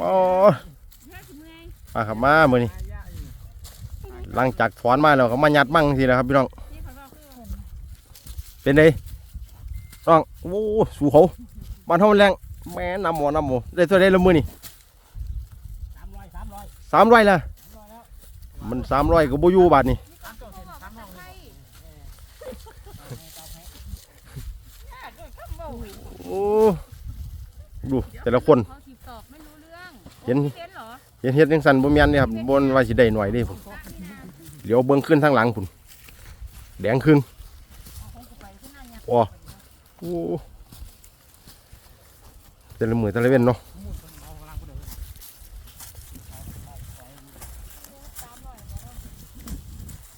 ปอมาครับมามือนี้หลังจากถอนมาแล้วก็มายัดมั่งทีนะครับพี่น้องเป็นไงน้องโอ้สูเขาบ้านเฮามันแรงแม่นำหมอนำหมอได้ตัวได้ละมือนี่สามร้อยสามร้อยสามร้อยละมันสามร้อยก็บ่อยู่บาทนี่สนี่โอ้ดูแต่ละคน เห็นโอ้เห็นเหรอเฮ็ดเฮ็ดจังสันบ่แม่นเด้ครับบนว่าสิได้หน่อยเด้ผมพระนี่นาเดี๋ยวเบิ่งขึ้นทางหลังพุ่นแดงครึ่งเอาของกูไปขึ้นหน้าเนี่ยโอ้โอ้แต่ละมือแต่ละเว้นเนาะมูลคนเมากำลังกูเดิน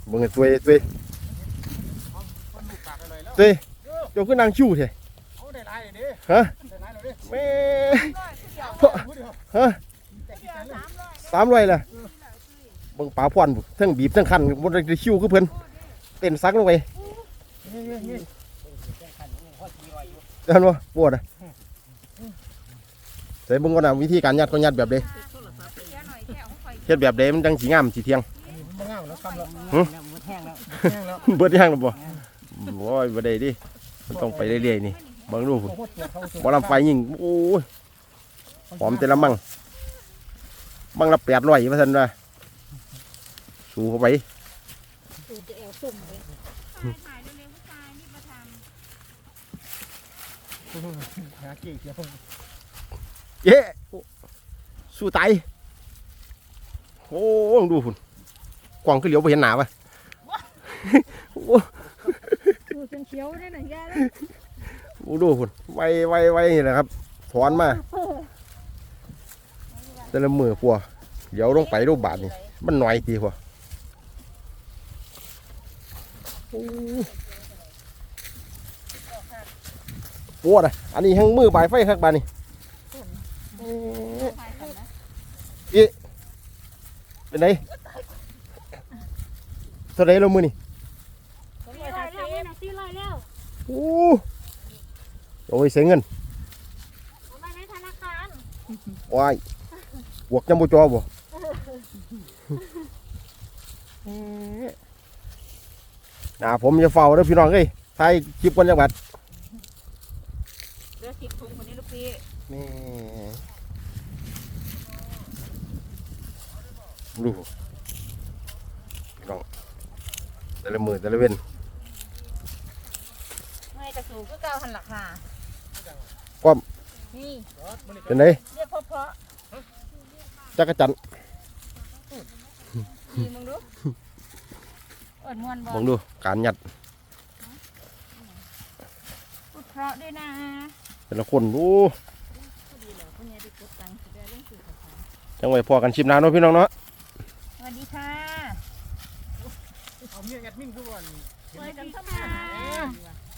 เบิ่งให้ตัวตัวคนลูกปากเลยแล้วตัวเจ้าคือนางชิวแท้เขาได้หลายเลยดิฮะได้หลายเลยดิแม่ผู้เดียวฮะแต่กี่ชั้นเลย สามร้อยละเบิ่งปลาพวนพุ่นทั้งบีบทั้งคันบ่ได้ชิวคือเพิ่นเต้นซักลงไปนี่นี่นี่แก้ขันพอสี่ร้อยอยู่เห็นบ่ปวดอะใส่เบิ่งก่อนนะวิธีการยัดเขายัดแบบใดเสียหน่อยแค่เอาของไปเฮ็ดแบบใดมันจังสิงามสิเที่ยงมันง่ายแล้วคำแล้วหึมันแห้งแล้วแห้งแล้วเบิดยังหรือบ่โอ้ยบ่ได้ดิมันต้องไปเรื่อยๆนี่เบิ่งดูพุ่นโคตรตัวเขาบ่ลำไฟยิงโอ้ยหอมแต่ละมั่ง มั่งละ800ว่าซั่นว่าสู้เข้าไปสูดจะแอวสุ่มเลยถ่ายเร็วๆผู้ชายรีบมาทหากี่เดียวเย้สู้ตายโอ้ยดูพุ่นกวางคือเหลียวบ่เห็นหน้าวะโอ้ำดูเขียวๆได้หน่อยย่าเลยโหดูพุ่นไวไวไวนี่แหละครับถอนมา แต่ละมือปัวเดี๋ยวลงไปรูปบาทนี่มันหน่อยทีพอโอ้ปวดอะอันนี้ทั้งมือปลายไฟครับบานนี่ถ่ายกันนะเป็นไงเท่าไรแล้วมือนี่สี่ร้อยแล้วเว้ยนะสี่ร้อยแล้วโอ้โอ้ยเสียเงินเอาไปในธนาคารว้าย บวกจำบูจอบ่น่าผมจะเฝ้าเด้อพี่น้องเอ้ยถ่ายคลิปกันจังหวัดเดือสิบถุงคนนี้ลูกพี่นี่ดูพี่น้องแต่ละมือแต่ละเว้นไม่กระสูก็เก้าหันหลักค่ะความนี่เป็นไงเรียกเพราะเพราะ จักรจันทร์นี่มึงดูเอิดมวนบอมองดูการยัดพูดเพราะด้วยนะแต่ละคนโอ้พอดีเหรอคุณยายได้กดตังค์จะได้เรื่องสื่อสารจังไว้พอกันชิมน้ำเนาะพี่น้องเนาะสวัสดีค่ะเอาเมียแอดมินทุกวันสวัสดีค่ะ